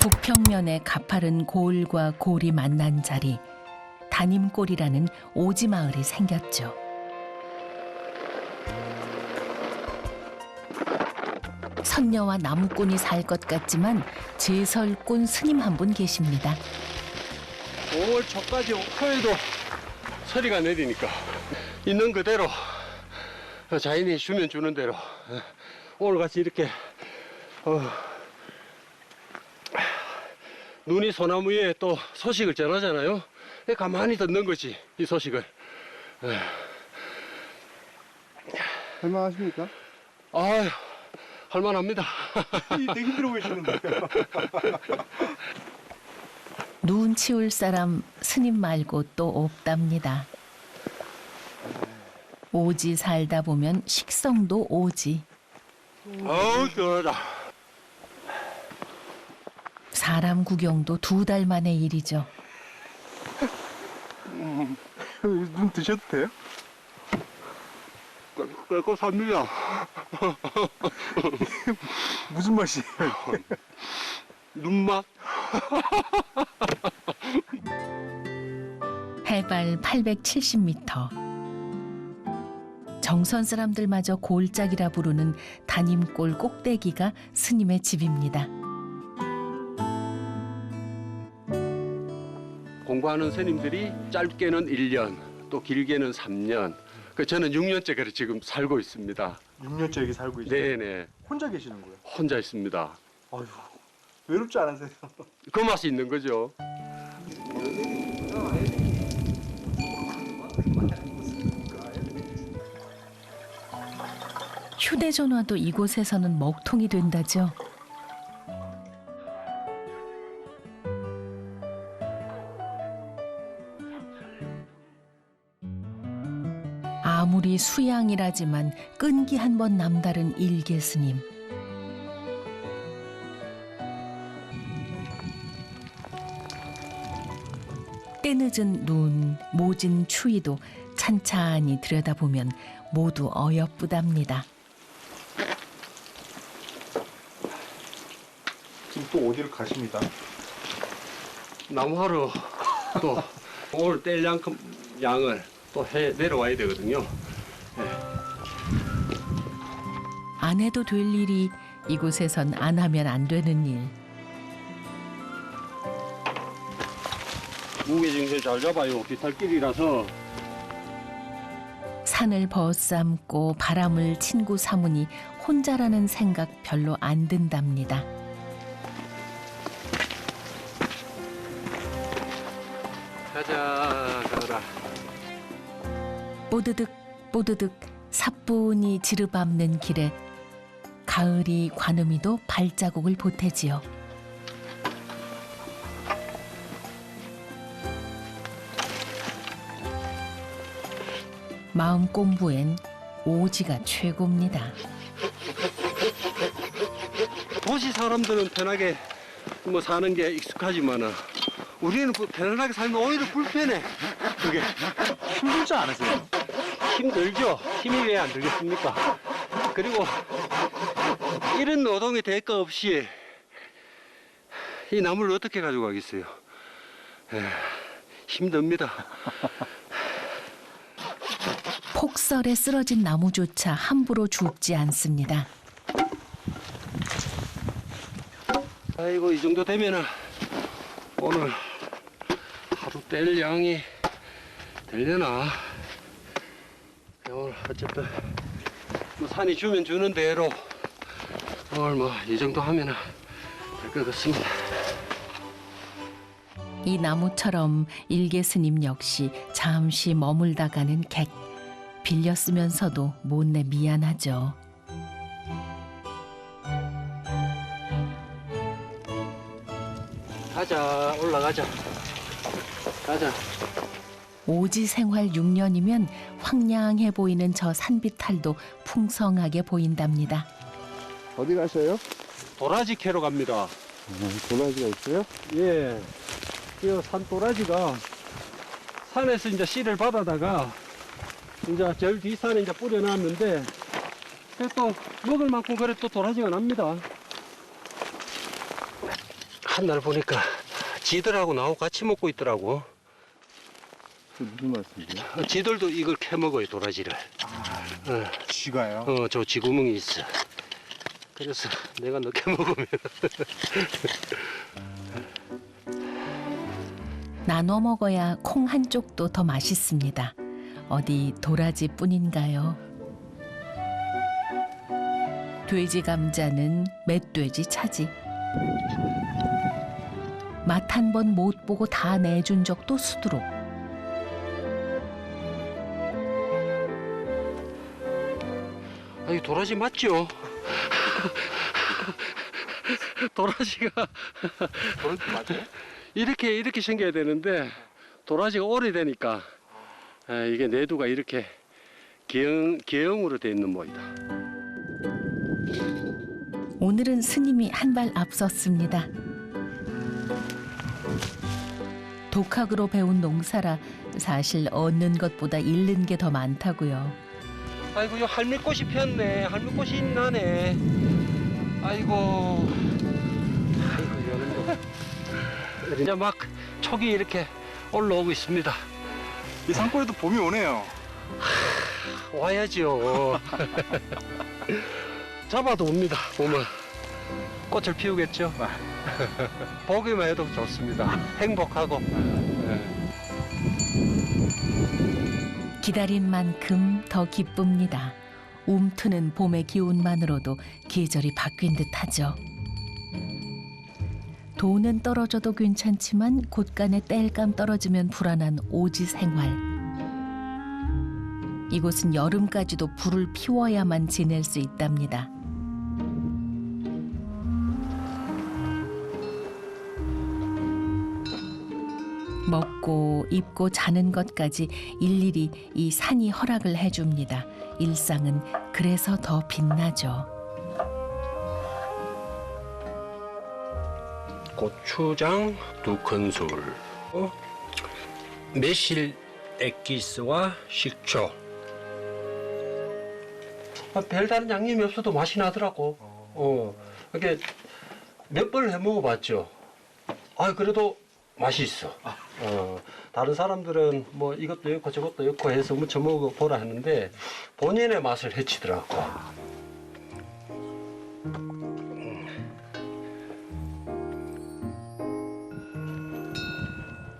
북평면의 가파른 고을과 골이 만난 자리 담임골이라는 오지 마을이 생겼죠. 선녀와 나무꾼이 살 것 같지만 제설꾼 스님 한 분 계십니다. 5월 초까지 토에도 서리가 내리니까 있는 그대로 자연이 주면 주는 대로 오늘같이 이렇게 어, 눈이 소나무 위에 또 소식을 전하잖아요. 가만히 듣는 거지 이 소식을. 할만하십니까? 아유 할만합니다. 되게 힘들어 보이시는데. 눈 치울 사람 스님 말고 또 없답니다. 오지 살다 보면 식성도 오지. 어우 시원하다. 사람 구경도 두 달 만의 일이죠. 눈 드셔도 돼요? 끓고 삽니다. 무슨 맛이에요? 눈맛. 해발 870m. 정선 사람들마저 골짜기라 부르는 담임골 꼭대기가 스님의 집입니다. 공부하는 스님들이 짧게는 1년, 또 길게는 3년. 그 저는 6년째 그래 지금 살고 있습니다. 6년째 여기 살고 계시죠? 네네. 혼자 계시는 거예요? 혼자 있습니다. 아유, 외롭지 않으세요? 그 맛이 있는 거죠. 휴대전화도 이곳에서는 먹통이 된다죠. 아무리 수양이라지만 끈기 한 번 남다른 일개 스님. 때늦은 눈, 모진 추위도 찬찬히 들여다보면 모두 어여쁘답니다. 지금 또 어디로 가십니까? 나무하러 또 오늘 뗄 양큼 양을 또 해 내려와야 되거든요. 안 해도 될 일이 이곳에선 안 하면 안 되는 일. 무게중심 잘 잡아요. 비탈길이라서 산을 벗삼고 바람을 친구 삼으니 혼자라는 생각 별로 안 든답니다. 가자 가라. 뽀드득 뽀드득 사뿐히 지르밟는 길에 가을이 관음이도 발자국을 보태지요. 마음 공부엔 오지가 최고입니다. 도시 사람들은 편하게 뭐 사는 게 익숙하지만은 우리는 그 편안하게 살면 오히려 불편해. 그게 힘들지 않으세요? 힘들죠. 힘이 왜 안 들겠습니까? 그리고 이런 노동의 대가 없이 이 나무를 어떻게 가져가겠어요? 에, 힘듭니다. 폭설에 쓰러진 나무조차 함부로 줍지 않습니다. 아이고 이 정도 되면은 오늘 하루 뗄 양이 되려나? 오늘 어쨌든 뭐 산이 주면 주는 대로 오늘 뭐 이 정도 하면은 될 것 같습니다. 이 나무처럼 일개 스님 역시 잠시 머물다 가는 객. 빌려 쓰면서도 못내 미안하죠. 가자 올라가자. 가자. 오지 생활 6년이면 황량해 보이는 저 산비탈도 풍성하게 보인답니다. 어디 가셔요? 도라지 캐러 갑니다. 도라지가 있어요? 예. 이산 도라지가 산에서 이제 씨를 받아다가 이제 절 뒷산에 이제 뿌려놨는데 그또 먹을 만큼 그래 또 도라지가 납니다. 한날 보니까 지들하고 나하고 같이 먹고 있더라고. 그 무슨 말씀이세요? 어, 지들도 이걸 캐 먹어요 도라지를. 어, 쥐가요? 어, 저 쥐구멍이 있어. 그래서 내가 늦게 먹으면 나눠 먹어야 콩 한 쪽도 더 맛있습니다. 어디 도라지뿐인가요? 돼지 감자는 멧돼지 차지. 맛 한 번 못 보고 다 내준 적도 수두룩. 이 도라지 맞죠? 도라지가 그런지 맞아요? 이렇게 이렇게 생겨야 되는데 도라지가 오래되니까 아, 이게 내두가 이렇게 기형 기형으로 돼 있는 모이다. 오늘은 스님이 한 발 앞섰습니다. 독학으로 배운 농사라 사실 얻는 것보다 잃는 게 더 많다고요. 아이고 이 할미꽃이 피었네. 할미꽃이 있나네. 아이고. 아이고 여름도. 이제 막 촉이 이렇게 올라오고 있습니다. 이 산골에도 봄이 오네요. 와야지요. 잡아도 옵니다. 보면 꽃을 피우겠죠. 보기만 해도 좋습니다. 행복하고. 기다린 만큼 더 기쁩니다. 움트는 봄의 기운만으로도 계절이 바뀐 듯하죠. 돈은 떨어져도 괜찮지만 곳간에 땔감 떨어지면 불안한 오지 생활. 이곳은 여름까지도 불을 피워야만 지낼 수 있답니다. 먹고 입고 자는 것까지 일일이 이 산이 허락을 해줍니다. 일상은 그래서 더 빛나죠. 고추장 두 큰술, 어? 매실 액기스와 식초. 아, 별다른 양념이 없어도 맛이 나더라고. 어, 이렇게 몇 번을 해 먹어봤죠. 아, 그래도 맛이 있어. 어, 다른 사람들은 뭐 이것도 넣고 저것도 넣고 해서 무쳐 먹어보라 했는데 본인의 맛을 해치더라고.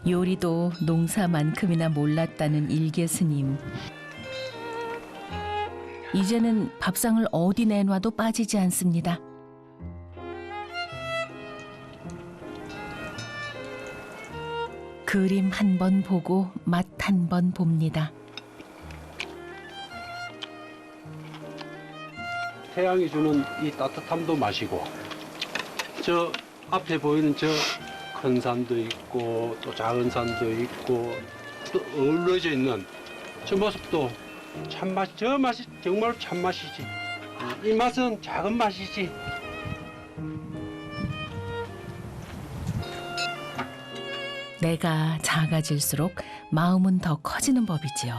요리도 농사만큼이나 몰랐다는 일개 스님. 이제는 밥상을 어디 내놔도 빠지지 않습니다. 그림 한 번 보고 맛 한 번 봅니다. 태양이 주는 이 따뜻함도 마시고 저 앞에 보이는 저 큰 산도 있고 또 작은 산도 있고 또 어우러져 있는 저 모습도 참맛 저 맛이 정말 참맛이지 이 맛은 작은 맛이지 내가 작아질수록 마음은 더 커지는 법이지요.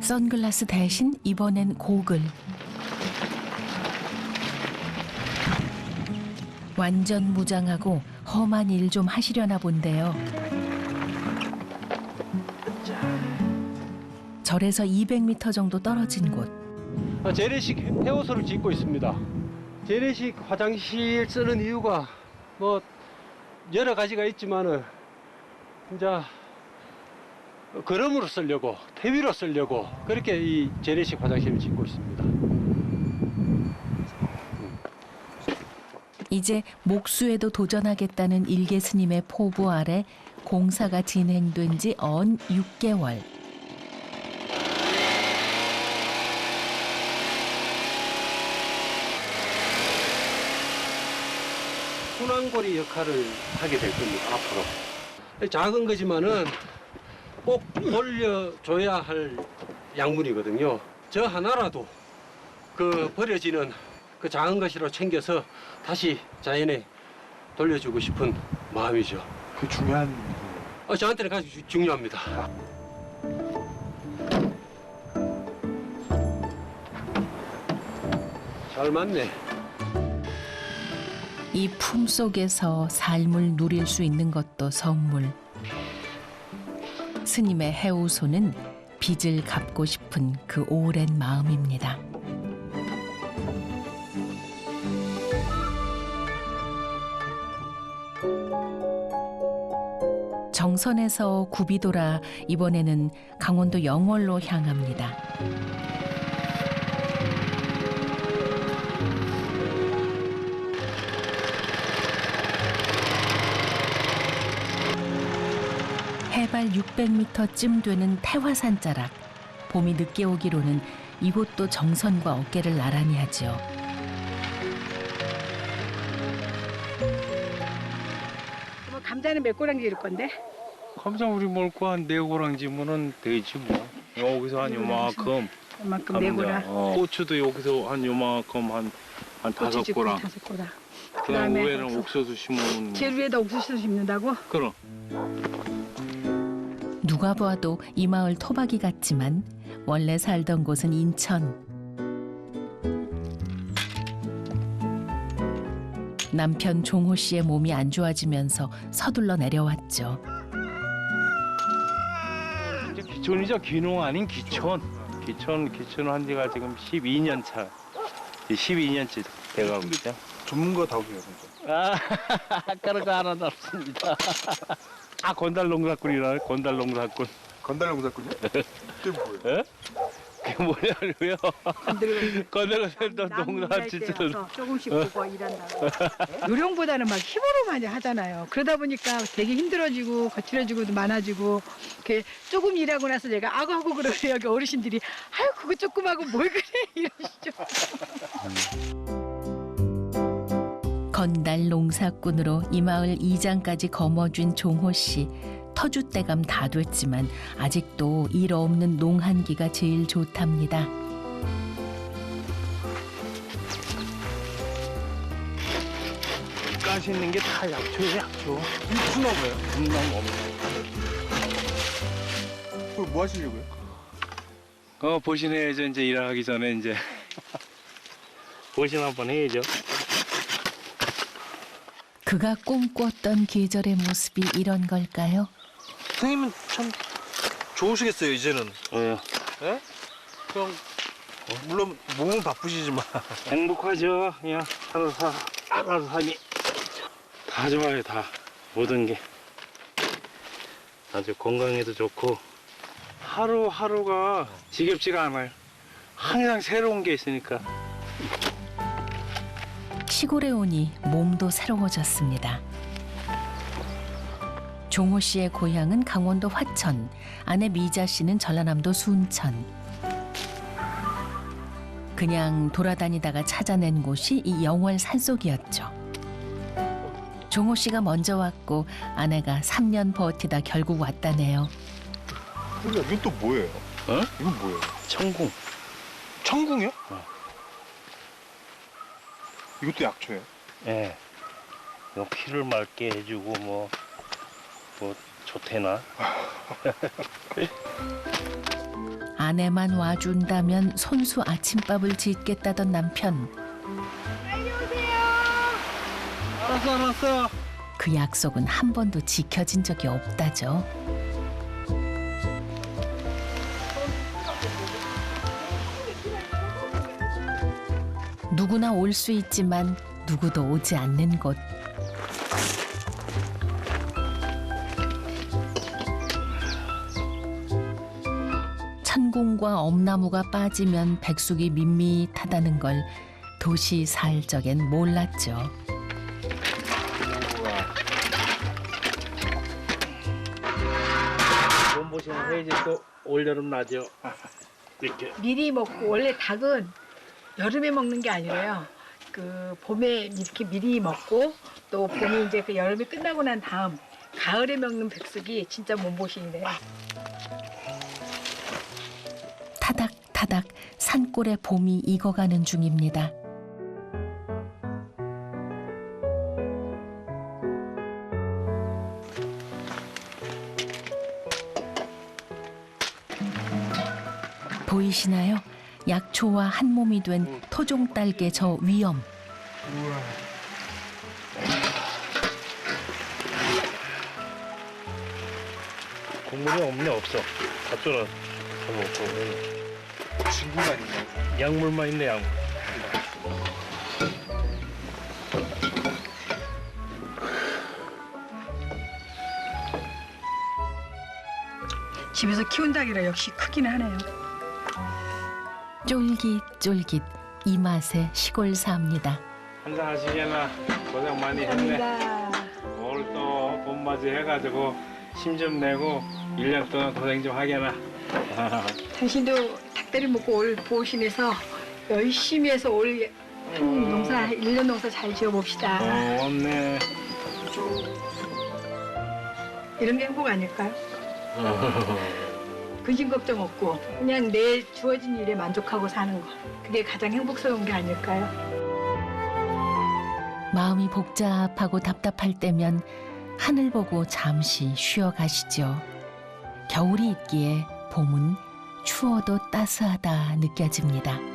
선글라스 대신 이번엔 고글. 완전 무장하고 험한 일 좀 하시려나 본데요. 절에서 200m 정도 떨어진 곳. 아, 재래식 헤어소를 짓고 있습니다 재래식 화장실 쓰는 이유가 뭐 여러 가지가 있지만은 이제 거름으로 쓰려고 퇴비로 쓰려고 그렇게 이 재래식 화장실을 짓고 있습니다. 이제 목수에도 도전하겠다는 일개 스님의 포부 아래 공사가 진행된 지 언 6개월. 소고리 역할을 하게 될 겁니다, 앞으로. 작은 거지만은 꼭 올려줘야 할 양분이거든요. 저 하나라도 그 버려지는 그 작은 것이로 챙겨서 다시 자연에 돌려주고 싶은 마음이죠. 그 중요한. 어, 저한테는 가장 중요합니다. 잘 맞네. 이 품 속에서 삶을 누릴 수 있는 것도 선물. 스님의 해우소는 빚을 갚고 싶은 그 오랜 마음입니다. 정선에서 돌아 이번에는 강원도 영월로 향합니다. 해발 600m쯤 되는 태화산 자락. 봄이 늦게 오기로는 이곳도 정선과 어깨를 나란히 하죠. 뭐 감자는 몇 고랑지 일 건데? 감자 우리 먹고 한네 고랑지면은 되지 뭐. 여기서 한 요만큼 그만큼 네 고랑. 어. 고추도 여기서 한 요만큼 한, 한 다섯 고랑. 다섯 고랑. 그다음 그다음에 옥수수 심으면 제일 위에다 옥수수 심는다고? 그럼 누가 봐도 이 마을 토박이 같지만 원래 살던 곳은 인천. 남편 종호 씨의 몸이 안 좋아지면서 서둘러 내려왔죠. 이제 기촌이죠. 기농 아닌 기촌. 기촌 기촌 한 지가 지금 12년 차. 12년째 돼가고 있죠. 전문가 다우세요, 진짜. 아, 아까는 거 하나도 없습니다. 아, 건달농사꾼이라 건달농사꾼. 건달 농사꾼이요? 그게 뭐예요? 에? 그게 뭐냐고요? 남 농사 와서 조금씩 보고 일한다고. 요령보다는 막 힘으로 많이 하잖아요. 그러다 보니까 되게 힘들어지고 거칠어지고도 많아지고 이렇게 조금 일하고 나서 제가 아고 하고 그러면 여기 어르신들이 아유 그거 조금 하고 뭘 그래 이러시죠. 건달 농사꾼으로 이 마을 이장까지 거머쥔 종호 씨. 터줏대감 다 됐지만 아직도 일 없는 농한기가 제일 좋답니다. 까시는 게 다 약초예요, 약초. 이 푸나무예요? 분명 없네. 그걸 뭐 하시려고요? 어, 보신해야죠. 이제 일하기 전에 이제. 보신 한번 해야죠. 그가 꿈꿨던 계절의 모습이 이런 걸까요? 선생님은 참 좋으시겠어요 이제는 어, 그냥 물론 몸은 바쁘시지만 행복하죠. 그냥 하루 사, 하루 삶이. 다 좋아요, 다. 모든 게. 아주 건강에도 좋고, 하루하루가 지겹지가 않아요. 항상 새로운 게 있으니까. 시골에 오니 몸도 새로워졌습니다. 종호 씨의 고향은 강원도 화천, 아내 미자 씨는 전라남도 순천. 그냥 돌아다니다가 찾아낸 곳이 이 영월 산속이었죠. 종호 씨가 먼저 왔고 아내가 3년 버티다 결국 왔다네요. 근데 이건 또 뭐예요? 어? 이건 뭐예요? 천궁. 천궁이요? 어. 이것도 약초예요? 예. 이거 피를 맑게 해주고, 뭐, 뭐, 좋대나. 아내만 와준다면 손수 아침밥을 짓겠다던 남편. 알았어, 알았어. 그 약속은 한 번도 지켜진 적이 없다죠. 누구나 올 수 있지만 누구도 오지 않는 곳. 천공과 엄나무가 빠지면 백숙이 밋밋하다는 걸 도시 살 적엔 몰랐죠. 몸 보시면 해야지 또 올여름 나죠. 이렇게. 미리 먹고 원래 닭은 여름에 먹는 게 아니라요. 그 봄에 이렇게 미리 먹고 또 봄이 이제 그 여름이 끝나고 난 다음 가을에 먹는 백숙이 진짜 몸보신이래요. 타닥타닥 산골의 봄이 익어가는 중입니다. 보이시나요? 약초와 한 몸이 된 토종딸개 저 위험. 국물이 없네 없어. 다 쫄아. 다 먹고. 진구만 있네. 약물만 있네 약물. 집에서 키운 닭이라 역시 크긴 하네요. 쫄깃쫄깃 이 맛에 시골 삽니다. 한잔 하시게나 고생 많이 했네. 감사합니다. 오늘 또 봄맞이 해가지고 힘 좀 내고 1년 동안 고생 좀 하게나. 당신도 닭다리 먹고 올 보신해서 열심히 해서 올한 농사, 일년 농사 잘 지어 봅시다. 어, 없네. 이런 게 행복 아닐까요? 근심 걱정 없고 그냥 내 주어진 일에 만족하고 사는 거. 그게 가장 행복스러운 게 아닐까요? 마음이 복잡하고 답답할 때면 하늘 보고 잠시 쉬어 가시죠. 겨울이 있기에 봄은 추워도 따스하다 느껴집니다.